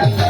Yeah.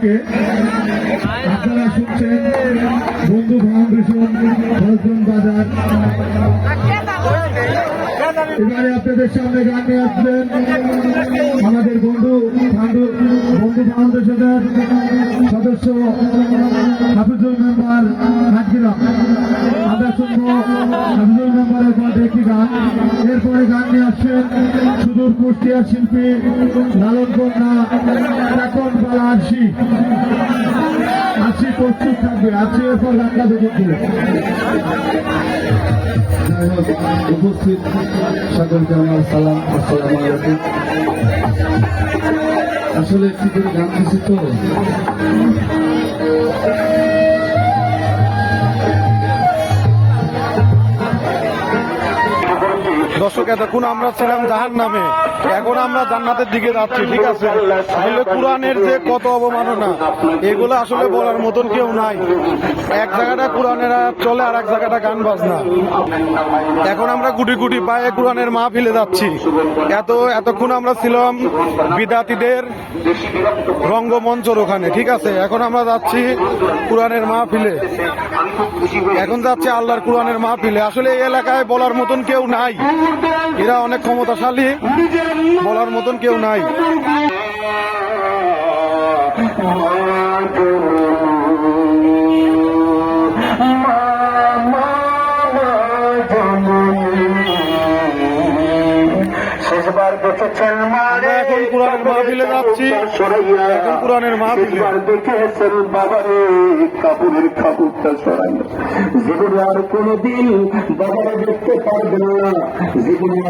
China আপনারা শুনছেন বন্ধু ফাউন্ডেশন হজরন বাজার। এবারে আপনাদের সামনে গান নিয়ে আসবেন আমাদের বন্ধু বন্ধু ফাউন্ডেশনের সদস্য হাফিজুল মেম্বার হাটগ্রাম আমরা শুনব হাফিজুল মেম্বারের কণ্ঠে একটি গান। এরপরে গান নিয়ে আসছেন সুদূর কুষ্টিয়ার শিল্পী লালন কন্যা এখন পালা আরশি। আরশি প্রস্তুত থাকবে, আরশি এরপর গানটা দেখতে উপস্থিত। সকলকে আমার সালাম, আসসালাম আলাইকুম। আসলে একটি করে গান দিচ্ছি তো। এতক্ষণ আমরা ছিলাম নামে এখন আমরা জান্নাতের দিকে যাচ্ছি, ঠিক আছে? যে কত অবমাননা, এগুলো আসলে বলার মতন কেউ নাই। এক জায়গাটা চলে আর এক জায়গাটা গান বাজনা। এখন আমরা গুটি গুটি পায়ে কোরআনের মা ফেলে যাচ্ছি। এত, এতক্ষণ আমরা ছিলাম বিদ্যার্থীদের রঙ্গমঞ্চর ওখানে, ঠিক আছে? এখন আমরা যাচ্ছি কোরআনের মা ফিলে এখন যাচ্ছে আল্লাহর কোরআনের মা ফিলে আসলে এই এলাকায় বলার মতন কেউ নাই। এরা অনেক ক্ষমতাশালী বলার মতন কেউ নাই। যাচ্ছি। এখন কোরআনের কাপড়টা সরাইয়া আর কোনোদিন বাবারে দেখতে পারবেন না।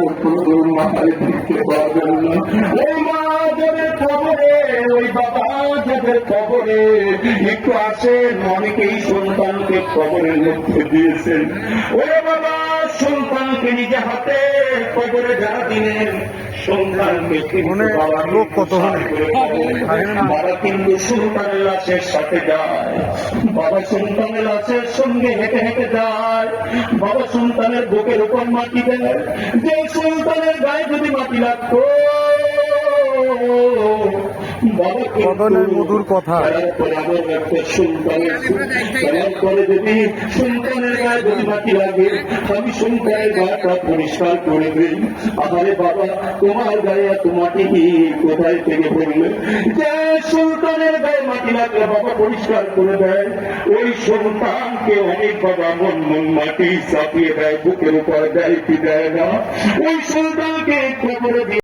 আর কোনোদিন মাথায় দেখতে পারবেন না। মা খবরের মধ্যে দিয়েছেন। বাবা, সন্তানকে নিজে হাতে কবরে যারা দিলেন সন্তানকে কিন্তু বাবা লোক কত বাবা কিন্তু সন্তানের লাশের সাথে যায়। বাবা সন্তানের লাশের সঙ্গে হেঁটে হেঁটে যায়। বাবা সন্তানের বুকের উপর মাটি দেয়। যে সন্তানের গায়ে যদি মাটি লাগতো কদনের মধুর কথা। আমি পরিষ্কার করে বাবা তোমার গায়ে মাটি কোথায় থেকে পড়লে যে সন্তানের গায়ে মাটি লাগলে বাবা পরিষ্কার করে দেয় ওই সন্তানকে অনেক বাবা মন মন মাটি চাপিয়ে দেয় বুকের উপর দেয় কি দেয় না ওই সন্তানকে কবরে